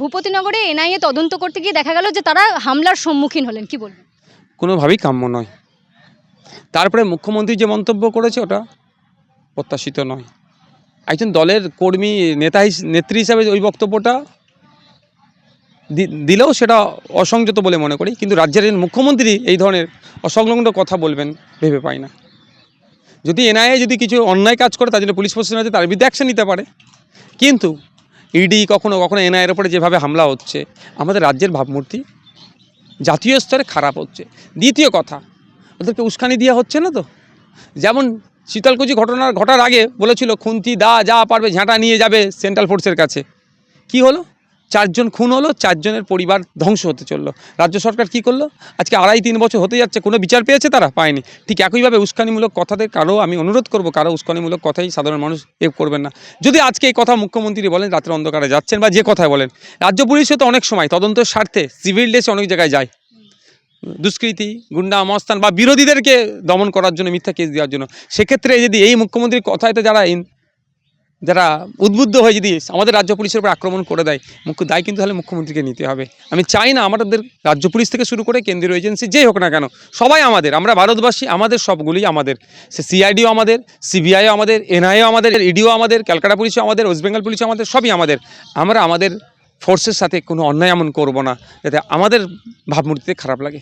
ভূপতিনগরে NIA তদন্ত করতে গিয়ে দেখা গেল যে তারা হামলার সম্মুখীন হলেন। কি বলবেন? কোনোভাবেই কাম্য নয়। তারপরে মুখ্যমন্ত্রী যে মন্তব্য করেছে ওটা প্রত্যাশিত নয়। একজন দলের কর্মী, নেতা নেত্রী হিসাবে ওই বক্তব্যটা দিলেও সেটা অসংযত বলে মনে করি। কিন্তু রাজ্যের মুখ্যমন্ত্রী এই ধরনের অসংলগ্ন কথা বলবেন ভেবে পাই না। যদি এনআইএ যদি কিছু অন্যায় কাজ করে, তার জন্য পুলিশ প্রশাসন আছে, তার বিরুদ্ধে অ্যাকশন নিতে পারে। কিন্তু ইডি কখনো কখনো এনআইএর ওপরে যেভাবে হামলা হচ্ছে, আমাদের রাজ্যের ভাবমূর্তি জাতীয় স্তরে খারাপ হচ্ছে। দ্বিতীয় কথা, ওদেরকে উস্কানি দেওয়া হচ্ছে না তো? যেমন শীতলকুচি ঘটনা ঘটার আগে বলেছিল, খুন্তি দা যা পারবে, ঝাঁটা নিয়ে যাবে সেন্ট্রাল ফোর্সের কাছে। কি হলো? চারজন খুন হলো, চারজনের পরিবার ধ্বংস হতে চলল। রাজ্য সরকার কি করল? আজকে আড়াই তিন বছর হতে যাচ্ছে, কোনো বিচার পেয়েছে তারা? পায়নি। ঠিক একইভাবে উস্কানিমূলক কথাতে কারও আমি অনুরোধ করব, কারও উস্কানিমূলক কথাই সাধারণ মানুষ এ করবেন না। যদি আজকে এই কথা মুখ্যমন্ত্রী বলেন, রাত্রে অন্ধকারে যাচ্ছেন বা যে কথায় বলেন, রাজ্য পুলিশও তো অনেক সময় তদন্তের স্বার্থে সিভিল ড্রেসে অনেক জায়গায় যায়। দুষ্কৃতি, গুন্ডা, মস্তান বা বিরোধীদেরকে দমন করার জন্য, মিথ্যা কেস দেওয়ার জন্য। সেক্ষেত্রে যদি এই মুখ্যমন্ত্রীর কথায় তো যারা যারা উদ্বুদ্ধ হয়ে যদি আমাদের রাজ্য পুলিশের উপর আক্রমণ করে দেয় মুখ্য দায় কিন্তু তাহলে মুখ্যমন্ত্রীকে নিতে হবে। আমি চাই না আমাদের রাজ্য পুলিশ থেকে শুরু করে কেন্দ্রীয় এজেন্সি যেই হোক না কেন, সবাই আমাদের, আমরা ভারতবাসী, আমাদের সবগুলি আমাদের। সে সিআইডিও আমাদের, সিবিআইও আমাদের, এনআইও আমাদের ইডিও আমাদের, ক্যালকাটা পুলিশও আমাদের, ওয়েস্ট বেঙ্গল পুলিশও আমাদের, সবই আমাদের। আমরা আমাদের ফোর্সের সাথে কোনো অন্যায় এমন করব না, যাতে আমাদের ভাবমূর্তিতে খারাপ লাগে।